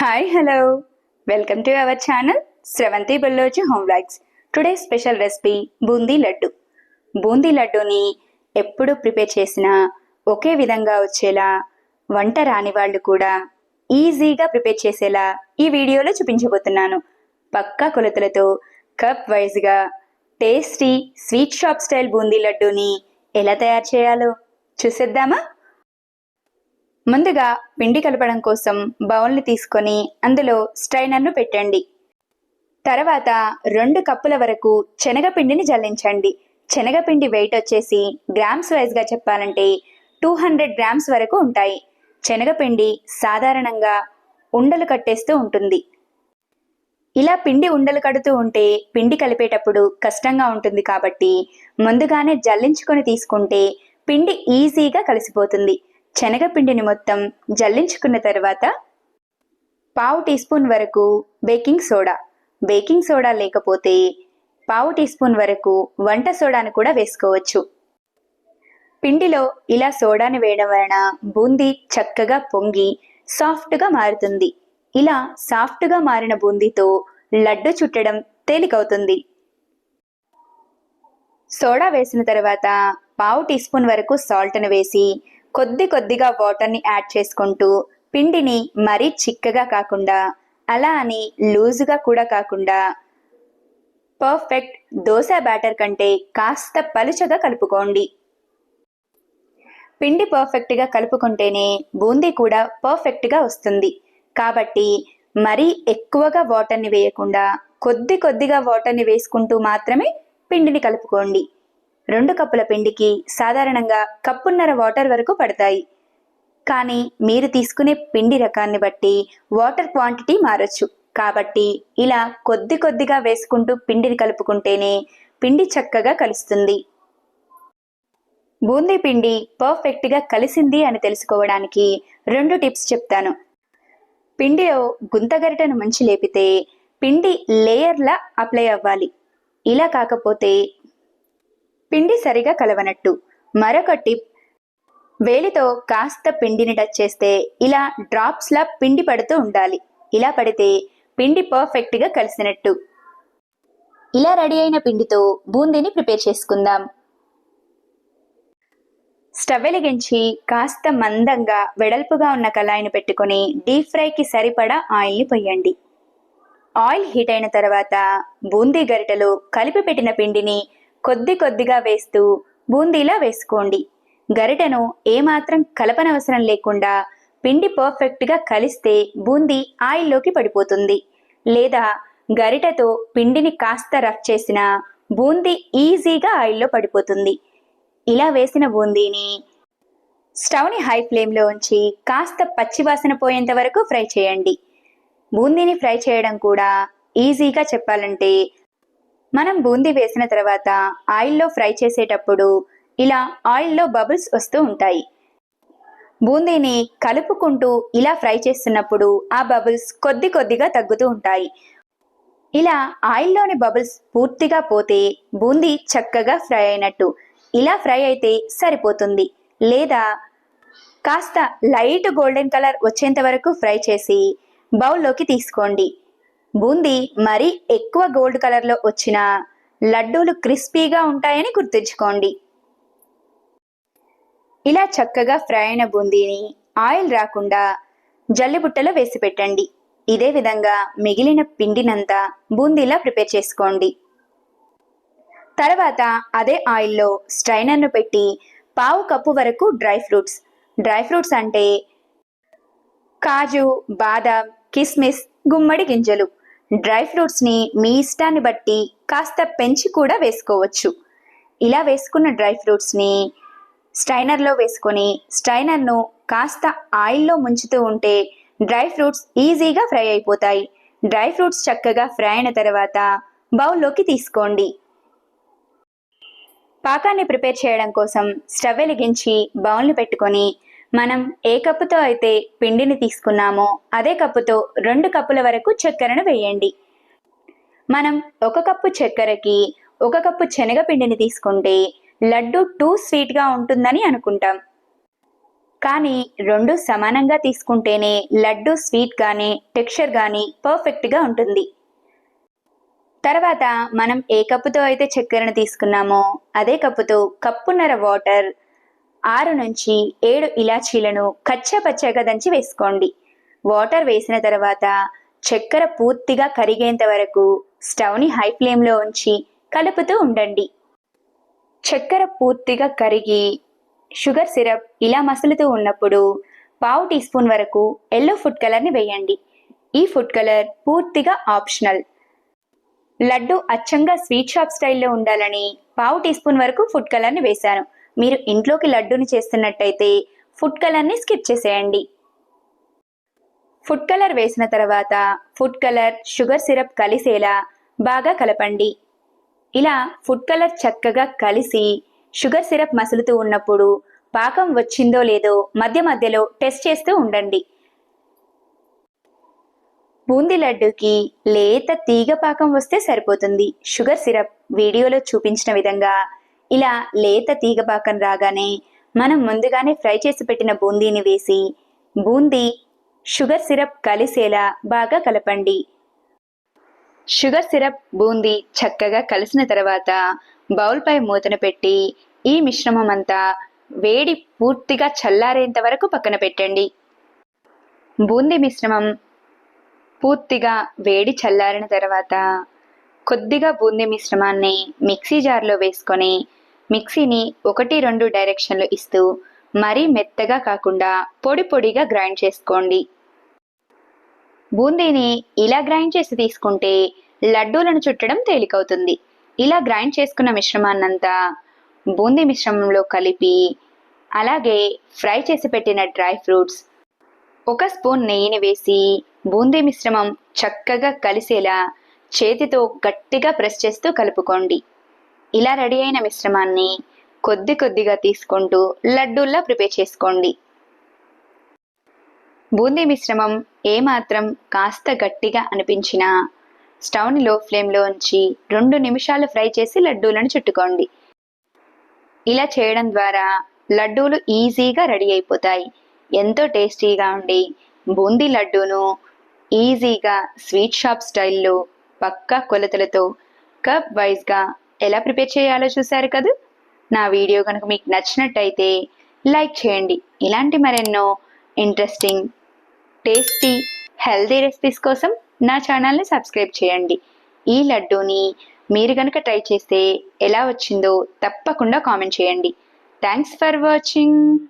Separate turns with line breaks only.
Hi hello welcome to our channel Sravanthi Balloji home vlogs today special recipe boondi laddu boondi లడ్డూని ఎప్పుడు prepare చేసినా ఒకే విధంగా వచ్చేలా వంట రాని వాళ్ళు కూడా ఈజీగా ప్రిపేర్ చేసేలా ఈ వీడియోలో చూపించబోతున్నాను. పక్కా కొలతలతో కప్ వైజ్గా tasty sweet shop style boondi లడ్డూని ఎలా తయారు చేయాలో చూసేద్దామా? ముందుగా పిండి కలపడం కోసం బౌల్ని తీసుకొని అందులో స్ట్రైనర్ను పెట్టండి. తర్వాత రెండు కప్పుల వరకు శనగపిండిని జల్లించండి. శనగపిండి వెయిట్ వచ్చేసి గ్రామ్స్ వైజ్గా చెప్పాలంటే టూ హండ్రెడ్ గ్రామ్స్ వరకు ఉంటాయి. శనగపిండి సాధారణంగా ఉండలు కట్టేస్తూ ఉంటుంది. ఇలా పిండి ఉండలు కడుతూ ఉంటే పిండి కలిపేటప్పుడు కష్టంగా ఉంటుంది కాబట్టి ముందుగానే జల్లించుకొని తీసుకుంటే పిండి ఈజీగా కలిసిపోతుంది. శనగపిండిని మొత్తం జల్లించుకున్న తర్వాత పావు టీ స్పూన్ వరకు బేకింగ్ సోడా. బేకింగ్ సోడా లేకపోతే పావు టీ స్పూన్ వరకు వంట సోడాను కూడా వేసుకోవచ్చు. పిండిలో ఇలా సోడాని వేయడం వలన బూందీ చక్కగా పొంగి సాఫ్ట్గా మారుతుంది. ఇలా సాఫ్ట్గా మారిన బూందీతో లడ్డు చుట్టడం తేలికవుతుంది. సోడా వేసిన తర్వాత పావు టీ స్పూన్ వరకు సాల్ట్ను వేసి కొద్ది కొద్దిగా వాటర్ని యాడ్ చేసుకుంటూ పిండిని మరీ చిక్కగా కాకుండా అలా అని లూజుగా కూడా కాకుండా పర్ఫెక్ట్ దోశ బ్యాటర్ కంటే కాస్త పలుచగా కలుపుకోండి. పిండి పర్ఫెక్ట్గా కలుపుకుంటేనే బూందీ కూడా పర్ఫెక్ట్గా వస్తుంది. కాబట్టి మరీ ఎక్కువగా వాటర్ని వేయకుండా కొద్ది కొద్దిగా వాటర్ని వేసుకుంటూ మాత్రమే పిండిని కలుపుకోండి. రెండు కప్పుల పిండికి సాధారణంగా కప్పున్నర వాటర్ వరకు పడతాయి. కానీ మీరు తీసుకునే పిండి రకాన్ని బట్టి వాటర్ క్వాంటిటీ మారచ్చు. కాబట్టి ఇలా కొద్ది కొద్దిగా వేసుకుంటూ పిండిని కలుపుకుంటేనే పిండి చక్కగా కలుస్తుంది. బూందీ పిండి పర్ఫెక్ట్గా కలిసింది అని తెలుసుకోవడానికి రెండు టిప్స్ చెప్తాను. పిండిలో గుంతగరిటను మంచి లేపితే పిండి లేయర్లా అప్లై అవ్వాలి. ఇలా కాకపోతే పిండి సరిగా కలవనట్టు. మరొక టిప్ వేలితో కాస్త పిండిని టచ్ చేస్తే ఇలా డ్రాప్స్లా పిండి పడుతూ ఉండాలి. ఇలా పడితే పిండి పర్ఫెక్ట్గా కలిసినట్టు. ఇలా రెడీ అయిన పిండితో బూందీని ప్రిపేర్ చేసుకుందాం. స్టవ్ వెలిగించి కాస్త మందంగా వెడల్పుగా ఉన్న కళాయిని పెట్టుకొని డీప్ ఫ్రైకి సరిపడా ఆయిల్ని పొయ్యండి. ఆయిల్ హీట్ అయిన తర్వాత బూందీ గరిటెలో కలిపి పెట్టిన పిండిని కొద్ది కొద్దిగా వేస్తూ బూందీలా వేసుకోండి. గరిటెను ఏమాత్రం కలపనవసరం లేకుండా పిండి పర్ఫెక్ట్గా కలిస్తే బూందీ ఆయిల్లోకి పడిపోతుంది. లేదా గరిటెతో పిండిని కాస్త రఫ్ చేసిన బూందీ ఈజీగా ఆయిల్లో పడిపోతుంది. ఇలా వేసిన బూందీని స్టవ్ని హై ఫ్లేమ్లో ఉంచి కాస్త పచ్చివాసన పోయేంత వరకు ఫ్రై చేయండి. బూందీని ఫ్రై చేయడం కూడా ఈజీగా చెప్పాలంటే మనం బూందీ వేసిన తర్వాత ఆయిల్లో ఫ్రై చేసేటప్పుడు ఇలా ఆయిల్లో బబుల్స్ వస్తూ ఉంటాయి. బూందీని కలుపుకుంటూ ఇలా ఫ్రై చేస్తున్నప్పుడు ఆ బబుల్స్ కొద్ది కొద్దిగా తగ్గుతూ ఉంటాయి. ఇలా ఆయిల్లోని బబుల్స్ పూర్తిగా పోతే బూందీ చక్కగా ఫ్రై అయినట్టు. ఇలా ఫ్రై అయితే సరిపోతుంది. లేదా కాస్త లైట్ గోల్డెన్ కలర్ వచ్చేంత వరకు ఫ్రై చేసి బౌల్లోకి తీసుకోండి. బూందీ మరీ ఎక్కువ గోల్డ్ కలర్లో వచ్చిన లడ్డూలు క్రిస్పీగా ఉంటాయని గుర్తుంచుకోండి. ఇలా చక్కగా ఫ్రై అయిన బూందీని ఆయిల్ రాకుండా జల్లిబుట్టలో వేసి పెట్టండి. ఇదే విధంగా మిగిలిన పిండినంతా బూందీలా ప్రిపేర్ చేసుకోండి. తర్వాత అదే ఆయిల్లో స్ట్రైనర్ను పెట్టి పావు కప్పు వరకు డ్రై ఫ్రూట్స్ డ్రై ఫ్రూట్స్ అంటే కాజు బాదాం కిస్మిస్ గుమ్మడి గింజలు డ్రై ఫ్రూట్స్ని మీ ఇష్టాన్ని బట్టి కాస్త పెంచి కూడా వేసుకోవచ్చు. ఇలా వేసుకున్న డ్రై ఫ్రూట్స్ని స్టైనర్లో వేసుకొని స్టైనర్ను కాస్త ఆయిల్లో ముంచుతూ ఉంటే డ్రై ఫ్రూట్స్ ఈజీగా ఫ్రై అయిపోతాయి. డ్రై ఫ్రూట్స్ చక్కగా ఫ్రై అయిన తర్వాత బౌల్లోకి తీసుకోండి. పాకాన్ని ప్రిపేర్ చేయడం కోసం స్టవ్ వెలిగించి బౌల్ని పెట్టుకొని మనం ఏ కప్పుతో అయితే పిండిని తీసుకున్నామో అదే కప్పుతో రెండు కప్పుల వరకు చక్కెరను వేయండి. మనం ఒక కప్పు చక్కెరకి ఒక కప్పు శనగపిండిని తీసుకుంటే లడ్డు టూ స్వీట్గా ఉంటుందని అనుకుంటాం. కానీ రెండు సమానంగా తీసుకుంటేనే లడ్డు స్వీట్ కానీ టెక్స్చర్ కానీ పర్ఫెక్ట్గా ఉంటుంది. తర్వాత మనం ఏ కప్పుతో అయితే చక్కెరను తీసుకున్నామో అదే కప్పుతో కప్పున్నర వాటర్ ఆరు నుంచి ఏడు ఇలాచీలను కచ్చా పచ్చగా దంచి వేసుకోండి. వాటర్ వేసిన తర్వాత చక్కెర పూర్తిగా కరిగేంత వరకు స్టవ్ని హై ఫ్లేమ్లో ఉంచి కలుపుతూ ఉండండి. చక్కెర పూర్తిగా కరిగి షుగర్ సిరప్ ఇలా మసులుతూ ఉన్నప్పుడు పావు టీ స్పూన్ వరకు ఎల్లో ఫుడ్ కలర్ని వేయండి. ఈ ఫుడ్ కలర్ పూర్తిగా ఆప్షనల్. లడ్డు అచ్చంగా స్వీట్ షాప్ స్టైల్లో ఉండాలని పావు టీ స్పూన్ వరకు ఫుడ్ కలర్ని వేశాను. మీరు ఇంట్లోకి లడ్డూని చేస్తున్నట్టయితే ఫుడ్ కలర్ని స్కిప్ చేసేయండి. ఫుడ్ కలర్ వేసిన తర్వాత ఫుడ్ కలర్ షుగర్ సిరప్ కలిసేలా బాగా కలపండి. ఇలా ఫుడ్ కలర్ చక్కగా కలిసి షుగర్ సిరప్ మసులుతూ ఉన్నప్పుడు పాకం వచ్చిందో లేదో మధ్య మధ్యలో టెస్ట్ చేస్తూ ఉండండి. బూందీ లడ్డూకి లేత తీగ పాకం వస్తే సరిపోతుంది. షుగర్ సిరప్ వీడియోలో చూపించిన విధంగా ఇలా లేత తీగపాకం రాగానే మనం ముందుగానే ఫ్రై చేసి పెట్టిన బూందీని వేసి బూందీ షుగర్ సిరప్ కలిసేలా బాగా కలపండి. షుగర్ సిరప్ బూందీ చక్కగా కలిసిన తర్వాత బౌల్పై మూతను పెట్టి ఈ మిశ్రమం అంతా వేడి పూర్తిగా చల్లారేంత వరకు పక్కన పెట్టండి. బూందీ మిశ్రమం పూర్తిగా వేడి చల్లారిన తర్వాత కొద్దిగా బూందీ మిశ్రమాన్ని మిక్సీ జార్లో వేసుకొని మిక్సీని ఒకటి రెండు డైరెక్షన్లు ఇస్తూ మరీ మెత్తగా కాకుండా పొడి పొడిగా గ్రైండ్ చేసుకోండి. బూందీని ఇలా గ్రైండ్ చేసి తీసుకుంటే లడ్డూలను చుట్టడం తేలికవుతుంది. ఇలా గ్రైండ్ చేసుకున్న మిశ్రమాన్నంతా బూందీ మిశ్రమంలో కలిపి అలాగే ఫ్రై చేసి పెట్టిన డ్రై ఫ్రూట్స్ ఒక స్పూన్ నెయ్యిని వేసి బూందీ మిశ్రమం చక్కగా కలిసేలా చేతితో గట్టిగా ప్రెస్ చేస్తూ కలుపుకోండి. ఇలా రెడీ అయిన మిశ్రమాన్ని కొద్ది కొద్దిగా తీసుకుంటూ లడ్డూల్లా ప్రిపేర్ చేసుకోండి. బూందీ మిశ్రమం ఏమాత్రం కాస్త గట్టిగా అనిపించినా స్టవ్ని లో ఫ్లేమ్లో ఉంచి రెండు నిమిషాలు ఫ్రై చేసి లడ్డూలను చుట్టుకోండి. ఇలా చేయడం ద్వారా లడ్డూలు ఈజీగా రెడీ అయిపోతాయి. ఎంతో టేస్టీగా ఉండి బూందీ లడ్డూను ఈజీగా స్వీట్ షాప్ స్టైల్లో పక్కా కొలతలతో కప్ వైజ్గా ఎలా ప్రిపేర్ చేయాలో చూశారు కదా? నా వీడియో కనుక మీకు నచ్చినట్టయితే లైక్ చేయండి. ఇలాంటి మరెన్నో ఇంట్రెస్టింగ్ టేస్టీ హెల్దీ రెసిపీస్ కోసం నా ఛానల్ని సబ్స్క్రైబ్ చేయండి. ఈ లడ్డూని మీరు కనుక ట్రై చేస్తే ఎలా వచ్చిందో తప్పకుండా కామెంట్ చేయండి. Thanks for watching.